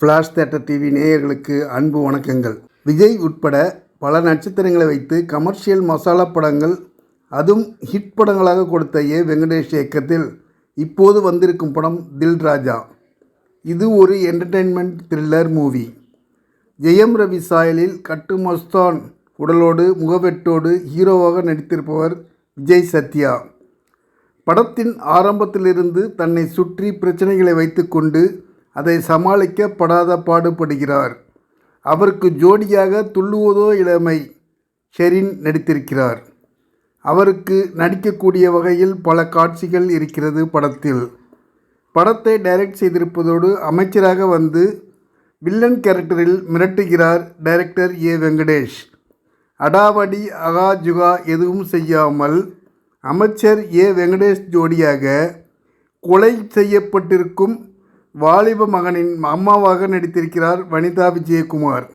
Flash theatre TV நேயர்களுக்கு அன்பு வணக்கங்கள். விஜய் உட்பட பல நட்சத்திரங்களை வைத்து கமர்ஷியல் மசாலா படங்கள் அதுவும் ஹிட் படங்களாக கொடுத்த ஏ. வெங்கடேஷ் இயக்கத்தில் இப்போது வந்திருக்கும் படம் தில் ராஜா. இது ஒரு entertainment thriller movie Jayam Ravi சாயலில் கட்டு மஸ்தான் உடலோடு முகவெட்டோடு ஹீரோவாக நடித்திருப்பவர் விஜய் சத்யா. படத்தின் ஆரம்பத்திலிருந்து தன்னை சுற்றி பிரச்சனைகளை வைத்துக்கொண்டு அதை சமாளிக்க படாத பாடுபடுகிறார். அவருக்கு ஜோடியாக துள்ளுவதோ இளமை ஷெரின் நடித்திருக்கிறார். அவருக்கு நடிக்கக்கூடிய வகையில் பல காட்சிகள் இருக்கிறது படத்தில். படத்தை டைரக்ட் செய்திருப்பதோடு அமைச்சராக வந்து வில்லன் கேரக்டரில் மிரட்டுகிறார் டைரக்டர் ஏ. வெங்கடேஷ். அடாவடி அகா ஜுகா எதுவும் செய்யாமல் அமைச்சர் ஏ. வெங்கடேஷ் ஜோடியாக கொலை செய்யப்பட்டிருக்கும் வாலிப மகனின் அம்மாவாக நடித்திருக்கிறார் வனிதா விஜயகுமார்.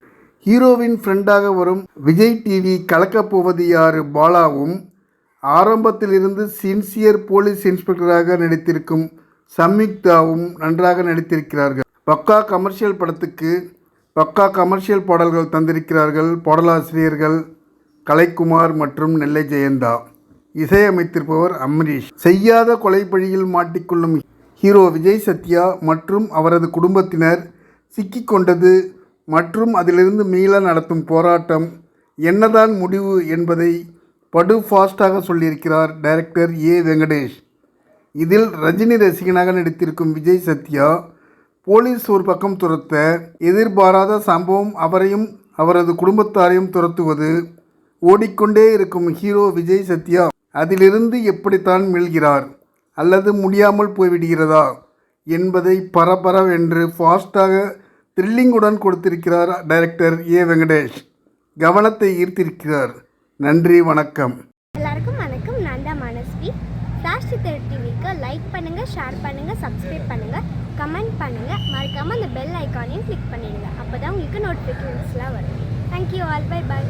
ஹீரோவின் ஃப்ரெண்டாக வரும் விஜய் டிவி கலக்கப் போவது யாரு பாலாவும் ஆரம்பத்திலிருந்து சின்சியர் போலீஸ் இன்ஸ்பெக்டராக நடித்திருக்கும் சம்யுக்தாவும் நன்றாக நடித்திருக்கிறார்கள். பக்கா கமர்ஷியல் படத்துக்கு பக்கா கமர்ஷியல் பாடல்கள் தந்திருக்கிறார்கள் பாடலாசிரியர்கள் கலைக்குமார் மற்றும் நெல்லை ஜெயந்தா. இசையமைத்திருப்பவர் அம்ரீஷ். செய்யாத கொலைப்பழியில் மாட்டிக்கொள்ளும் ஹீரோ விஜய் சத்யா மற்றும் அவரது குடும்பத்தினர் சிக்கிக்கொண்டது மற்றும் அதிலிருந்து மீள நடத்தும் போராட்டம் என்னதான் முடிவு என்பதை படு ஃபாஸ்டாக சொல்லியிருக்கிறார் டைரக்டர் ஏ வெங்கடேஷ். இதில் ரஜினி ரசிகனாக நடித்திருக்கும் விஜய் சத்யா போலீஸ் ஒரு பக்கம் துரத்த எதிர்பாராத சம்பவம் அவரையும் அவரது குடும்பத்தாரையும் துரத்துவது ஓடிக்கொண்டே இருக்கும் ஹீரோ விஜய் சத்யா. அதிலிருந்து எப்படித்தான் மீள்கிறார்? அல்லது முடியாமல் போய்விடுகிறதா என்பதை பரபரவென்று ஃபாஸ்டாக த்ரில்லிங்குடன் கொடுத்திருக்கிறார் டைரக்டர் ஏ. வெங்கடேஷ். கவனத்தை ஈர்த்திருக்கிறார். நன்றி வணக்கம். எல்லாருக்கும் வணக்கம். நான் தான் மனஸ்வி. ஃப்ளாஷ் சித்தர் டிவிக்கு லைக் பண்ணுங்கள் ஷேர் பண்ணுங்கள் சப்ஸ்கிரைப் பண்ணுங்கள் கமெண்ட் பண்ணுங்கள் மறக்காமல் அந்த பெல் ஐக்கானையும் கிளிக் பண்ணிடுங்க. அப்போ தான் உங்களுக்கு நோட்டிஃபிகேஷன்ஸ்லாம் வரும். Thank you all by by